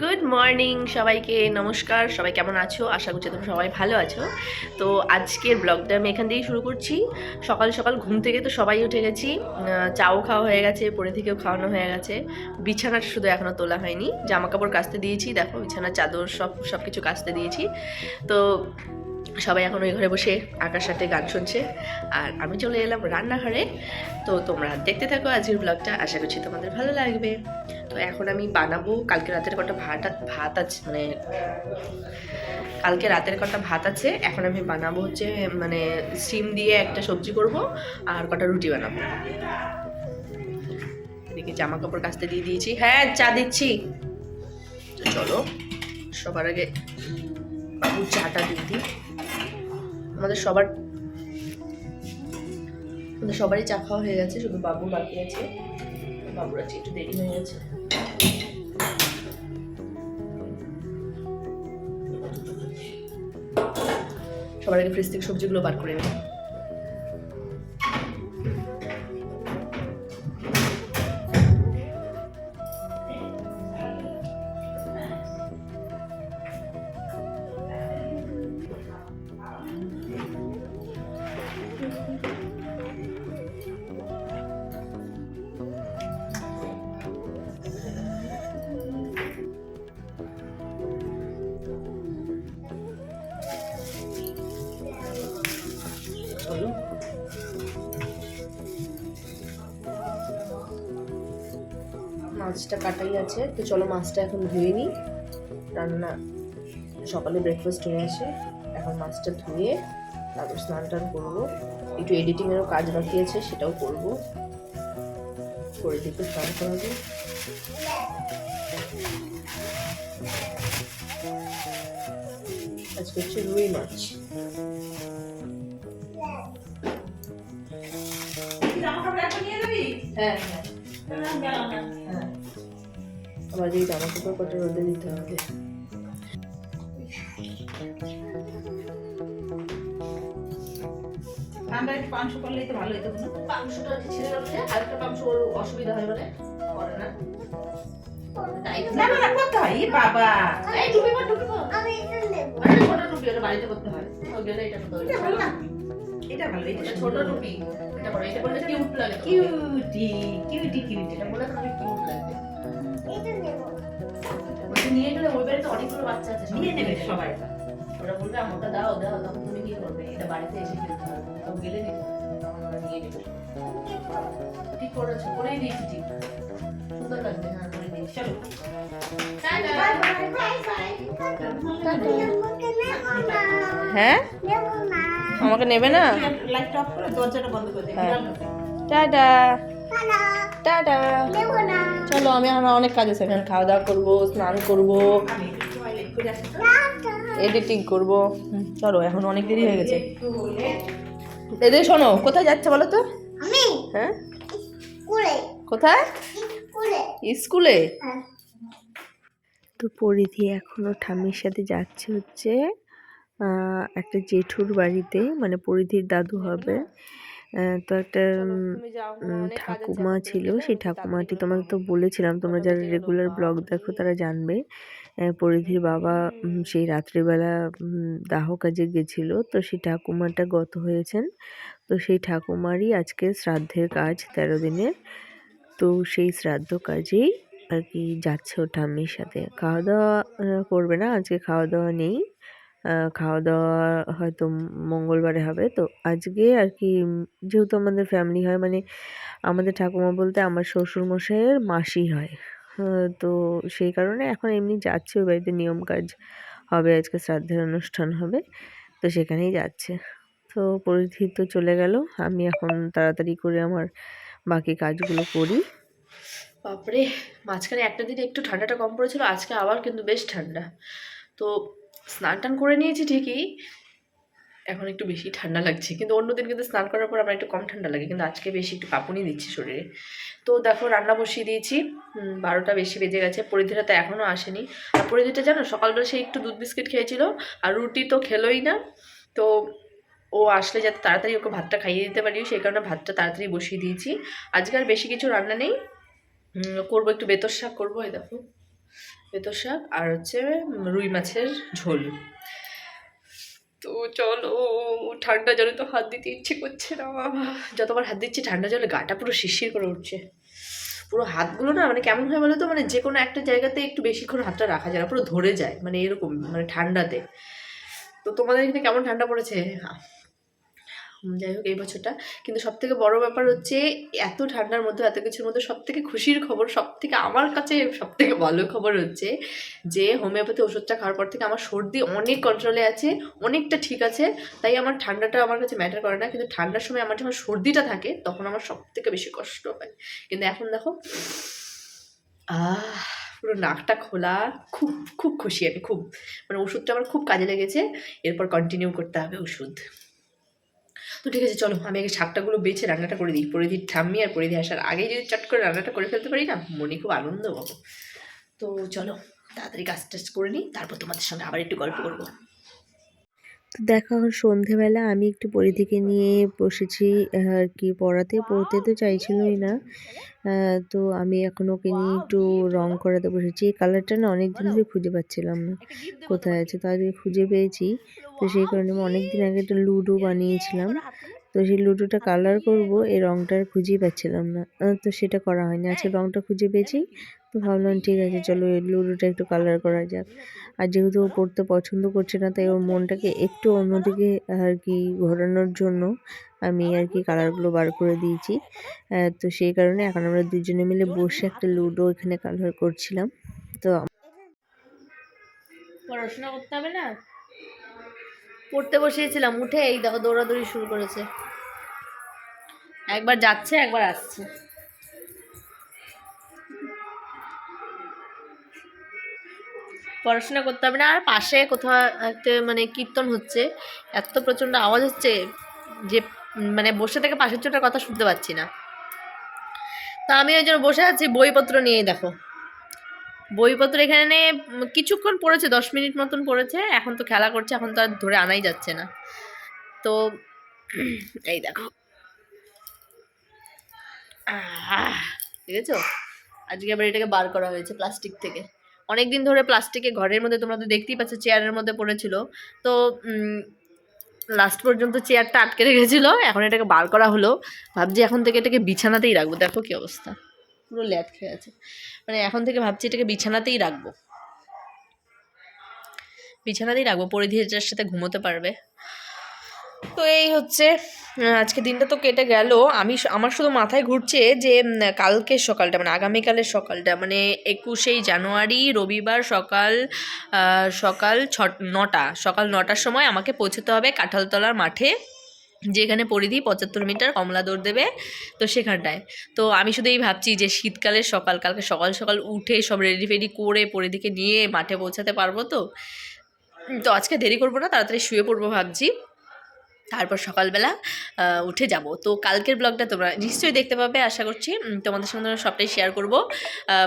Good morning সবাইকে নমস্কার, সবাই কেমন আছো? আশা করছি তোমরা সবাই ভালো আছো। তো আজকের ব্লগটা আমি এখান থেকেই শুরু করছি। সকাল সকাল ঘুম থেকে তো সবাই উঠে গেছি। চাও খাওয়া হয়ে গেছে পরে থেকেও খাওয়ানো হয়ে গেছে। বিছানাটা শুধু এখনও তোলা হয়নি। জামা কাপড় কাচতে দিয়েছি, দেখো বিছানার চাদর, সব সব কিছু কাচতে দিয়েছি। তো সবাই এখন ওই ঘরে বসে আঁকার সাথে গান শুনছে। আর আমি চলে এলাম রান্নাঘরে। তো তোমরা দেখতে থাকো আজকের ব্লগটা। আশা করছি তোমাদের ভালো লাগবে। তো এখন আমি বানাবো। কালকে রাতের কটা ভাত ভাত আছে মানে কালকে রাতের কটা ভাত আছে। এখন আমি বানাবো হচ্ছে মানে সিম দিয়ে একটা সবজি করব আর কটা রুটি বানাবো। এদিকে জামা কাপড় কাচতে দিয়ে দিয়েছি। হ্যাঁ চা দিচ্ছি। তো চলো, সবার আগে বাবু চাটা দিয়ে দিই। আমাদের সবার, আমাদের সবারই চা খাওয়া হয়ে গেছে, শুধু বাবু বাকি আছে। বাবুর একটু দেরি হয়ে গেছে। আগে ফ্রিজ থেকে সবজিগুলো বার করে নিই মাছটা কাটাই আছে। তো চলো মাছটা এখন ধুয়ে নিই। রান্না সকালে ব্রেকফাস্ট হয়ে আসে। এখন মাছটা ধুয়ে তারপর স্নান টান করব। একটু এডিটিংয়েরও কাজ বাকি আছে সেটাও করব। করে দিতে স্নান করাবো আজকে হচ্ছে রুই মাছ। হ্যাঁ হ্যাঁ। হ্যাঁ আবার এই জামা কাপড় কটা রোদে দিতে হবে। ঠান্ডা একটু পাংশ করলেই তো ভালো হতো না পাংশুটা ছেড়ে রাখলে আরেকটা পাংশু ওর অসুবিধা হয় বলে করে না। তাই না না না কোথায় ই বাবা। এই টুপি পর টুপি পর আমি এটা নেব। আরে ছোট টুপি ওটা বাড়িতে করতে হয়। গেলে এটা করতে এটা ভালো না। হবে এটা ভালো এটা এটা ছোট টুপি। এটা করো এটা করলে কিউট লাগে কিউটি কিউটি কিউটি এটা বলে কিউট লাগবে নেব ওটা নিয়ে গেলে ওই বাড়িতে অনেকগুলো বাচ্চা আছে নিয়ে নেবে সবাই। ওরা বলবে আমারটা দাও দাও তখন তুমি কি করবে এটা বাড়িতে এসে ফেলতে হবে। তখন গেলে নিতে তখন ওরা নিয়ে নেবে ঠিক করেছ করেই দিয়েছি ঠিক। সুন্দর লাগবে হ্যাঁ করে দিয়েছি চলো। আমাকে হ্যাঁ। আমাকে নেবে না? হ্যাঁ। টাটা। টাটা। চলো আমি আমার অনেক কাজ আছে। এখানে খাওয়া দাওয়া করব স্নান করব এডিটিং করব। চলো এখন অনেক দেরি হয়ে গেছে। এদের শোনো কোথায় যাচ্ছে বলো তো? আমি হ্যাঁ? স্কুলে। কোথায়? স্কুলে। স্কুলে? হ্যাঁ। তো পরিধি এখনও ঠাম্মির সাথে যাচ্ছে হচ্ছে একটা জেঠুর বাড়িতে মানে পরিধির দাদু হবে। তো একটা ঠাকুমা ছিল সেই ঠাকুমাটি তোমাকে তো বলেছিলাম তোমরা যারা রেগুলার ব্লগ দেখো তারা জানবে। পরিধির বাবা সেই রাত্রিবেলা দাহ কাজে গেছিল তো সেই ঠাকুমাটা গত হয়েছেন। তো সেই ঠাকুমারই আজকে শ্রাদ্ধের কাজ তেরো দিনের। তো সেই শ্রাদ্ধ কাজেই আর কি যাচ্ছে ও ঠাম্মির সাথে। খাওয়া দাওয়া করবে না আজকে খাওয়া দাওয়া নেই। খাওয়া দাওয়া হয়তো মঙ্গলবারে হবে। তো আজকে আর কি যেহেতু আমাদের ফ্যামিলি হয় মানে আমাদের ঠাকুমা বলতে আমার শ্বশুর মশাইয়ের মাসি হয়। তো সেই কারণে এখন এমনি যাচ্ছে ওই বাড়িতে নিয়ম কাজ হবে, আজকে শ্রাদ্ধের অনুষ্ঠান হবে, তো সেখানেই যাচ্ছে। তো পরিধি তো চলে গেল, আমি এখন তাড়াতাড়ি করে আমার বাকি কাজগুলো করি। বাপরে, মাঝখানে একটা দিন একটু ঠান্ডাটা কম পড়েছিল, আজকে আবার কিন্তু বেশ ঠান্ডা। তো স্নান টান করে নিয়েছি ঠিকই। এখন একটু বেশি ঠান্ডা লাগছে। কিন্তু অন্যদিন কিন্তু স্নান করার পর আমার একটু কম ঠান্ডা লাগে। কিন্তু আজকে বেশি একটু কাঁপুনি দিচ্ছি শরীরে। তো দেখো রান্না বসিয়ে দিয়েছি। বারোটা বেশি বেজে গেছে। পরিধিটা তো এখনও আসেনি। আর পরিধিটা জানো, সকালবেলা সে একটু দুধ বিস্কিট খেয়েছিল। আর রুটি তো খেলোই না। তো ও আসলে যাতে তাড়াতাড়ি ওকে ভাতটা খাইয়ে দিতে পারি, সেই কারণে ভাতটা তাড়াতাড়ি বসিয়ে দিয়েছি। আজকে আর বেশি কিছু রান্না নেই। করব একটু বেতর শাক করব, এই দেখো। বেতর শাক আর হচ্ছে রুই মাছের ঝোল। তো চলো, ঠান্ডা জলে তো হাত দিতে ইচ্ছে করছে না যতবার হাত দিচ্ছি ঠান্ডা জলে গাটা পুরো শিরশির করে উঠছে। পুরো হাতগুলো না মানে কেমন হয় বলো তো মানে যে কোনো একটা জায়গাতে একটু বেশিক্ষণ হাতটা রাখা যায় না, পুরো ধরে যায় মানে এরকম মানে ঠান্ডাতে। তো তোমাদের এখানে কেমন ঠান্ডা পড়েছে? যাই হোক এই বছরটা। কিন্তু সব থেকে বড় ব্যাপার হচ্ছে এত ঠান্ডার মধ্যে এত কিছুর মধ্যে সব থেকে খুশির খবর সব থেকে আমার কাছে সব থেকে ভালো খবর হচ্ছে যে হোমিওপ্যাথি ওষুধটা খাওয়ার পর থেকে আমার সর্দি অনেক কন্ট্রোলে আছে অনেকটা ঠিক আছে। তাই আমার ঠান্ডাটা আমার কাছে ম্যাটার করে না। কিন্তু ঠান্ডার সময় আমার যখন সর্দিটা থাকে তখন আমার সব থেকে বেশি কষ্ট হয়। কিন্তু এখন দেখো আহ পুরো নাকটা খোলা। খুব খুব খুশি আমি খুব। মানে ওষুধটা আমার খুব কাজে লেগেছে। এরপর কন্টিনিউ করতে হবে ওষুধ। তো ঠিক আছে, চলো আমি আগে শাকটাগুলো বেছে রান্নাটা করে দিই। পরিধির ঠাম্মি আর পরিধি আসার আগে যদি চট করে রান্নাটা করে ফেলতে পারি না, মনে খুব আনন্দ পাবো। তো চলো, তাড়াতাড়ি কাজ টাজ করে নিই, তারপর তোমাদের সঙ্গে আবার একটু গল্প করব। তো দেখো, এখন সন্ধেবেলা, আমি একটু পরিধিকে নিয়ে বসেছি আর কি পড়াতে। পড়তে তো চাইছিলই না। তো আমি এখন ওকে নিয়ে একটু রং করাতে বসেছি। এই কালারটা না অনেক দিন ধরে খুঁজে পাচ্ছিলাম না, কোথায় আছে। তো আজকে খুঁজে পেয়েছি। তো সেই কারণে আমি অনেক দিন আগে একটা লুডো বানিয়েছিলাম। তো সেই লুডোটা কালার করব, এই রংটা খুঁজেই পাচ্ছিলাম না। তো সেটা করা হয়নি। আজকে রংটা খুঁজে পেয়েছি। ভাবলাম, ঠিক আছে, চলো এই লুডোটা একটু কালার করা যাক। আর যেহেতু ও পড়তে পছন্দ করছে না, তাই ওর মনটাকে একটু অন্যদিকে আর কি ঘোরানোর জন্য আমি আর কি কালারগুলো বার করে দিয়েছি। তো সেই কারণে এখন আমরা দুজনে মিলে বসে একটা লুডো এখানে কালার করছিলাম। তো পড়াশোনা করতে হবে না? পড়তে বসিয়েছিলাম, উঠে এই দেখো দৌড়াদৌড়ি শুরু করেছে। একবার যাচ্ছে, একবার আসছে। পড়াশোনা করতে হবে না। আর পাশে কোথাও একটা মানে কীর্তন হচ্ছে এত প্রচণ্ড আওয়াজ হচ্ছে যে মানে বসে থেকে পাশের চোটার কথা শুনতে পাচ্ছি না। তা আমি ওই জন্য বসে আছি বইপত্র নিয়ে দেখো। বইপত্র এখানে কিছুক্ষণ পড়েছে দশ মিনিট মতন পড়েছে এখন তো খেলা করছে এখন তো আর ধরে আনাই যাচ্ছে না। তো এই দেখো। আহ, দেখেছ? আজকে আবার এটাকে বার করা হয়েছে প্লাস্টিক থেকে। অনেক দিন ধরে প্লাস্টিকে ঘরের মধ্যে, তোমরা তো দেখতেই পাচ্ছ চেয়ারের মধ্যে পড়েছিল। তো লাস্ট পর্যন্ত চেয়ারটা আটকে রেখেছিল, এখন এটাকে বার করা হলো। ভাবছি এখন থেকে এটাকে বিছানাতেই রাখব। দেখো কি অবস্থা। পুরো ল্যাট খেয়ে আছে। মানে এখন থেকে ভাবছি এটাকে বিছানাতেই রাখব। বিছানাতেই রাখব। পরিধিটার সাথে ঘুমোতে পারবে। তো এই হচ্ছে আজকে দিনটা তো কেটে গেল। আমি আমার শুধু মাথায় ঘুরছে যে কালকের সকালটা মানে আগামীকালের সকালটা মানে একুশেই জানুয়ারি, রবিবার সকাল সকাল ছ নটা, সকাল নটার সময় আমাকে পৌঁছতে হবে কাঁঠালতলার মাঠে, যেখানে পরিধি পঁচাত্তর মিটার কমলা দৌড় দেবে, তো সেখানটায়। তো আমি শুধু এই ভাবছি যে শীতকালের সকাল, কালকে সকাল সকাল উঠে সব রেডি ফেডি করে পরিধিকে নিয়ে মাঠে পৌঁছাতে পারব তো। তো আজকে দেরি করব না, তাড়াতাড়ি শুয়ে পড়ব ভাবছি। তারপর সকালবেলা উঠে যাব। তো কালকের ব্লগটা তোমরা নিশ্চয়ই দেখতে পাবে, আশা করছি। তোমাদের সঙ্গে তোমরা সবটাই শেয়ার করব।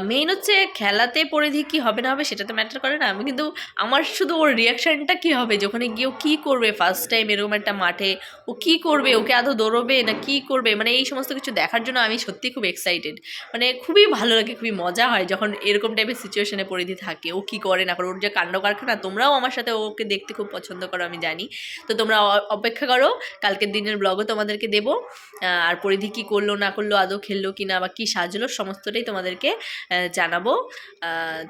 মেইন হচ্ছে খেলাতে পরিধি কি হবে, না হবে, সেটা তো ম্যাটার করে না। আমি কিন্তু, আমার শুধু ওর রিয়াকশানটা কি হবে, যে ওখানে গিয়ে ও কী করবে? ফার্স্ট টাইম এরকম একটা মাঠে ও কী করবে? ওকে আদৌ দৌড়বে না কী করবে? মানে এই সমস্ত কিছু দেখার জন্য আমি সত্যি খুব এক্সাইটেড মানে খুবই ভালো লাগে, খুবই মজা হয় যখন এরকম টাইপের সিচুয়েশনে পরিধি থাকে। ও কী করে না করে? ওর যে কাণ্ড কারখানা, তোমরাও আমার সাথে ওকে দেখতে খুব পছন্দ করো, আমি জানি। তো তোমরা অপেক্ষা করো, কালকের দিনের ব্লগও তোমাদেরকে দেব। আর পরিধি কী করল, না করল, আদৌ খেললো কি না বা কী সাজলো, সমস্তটাই তোমাদেরকে জানাব।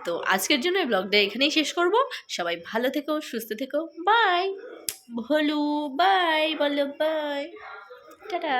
তো আজকের জন্য এই ব্লগটা এখানেই শেষ করব। সবাই ভালো থেকো, সুস্থ থেকো বাই ভলু বাই বলো বাই টাটা!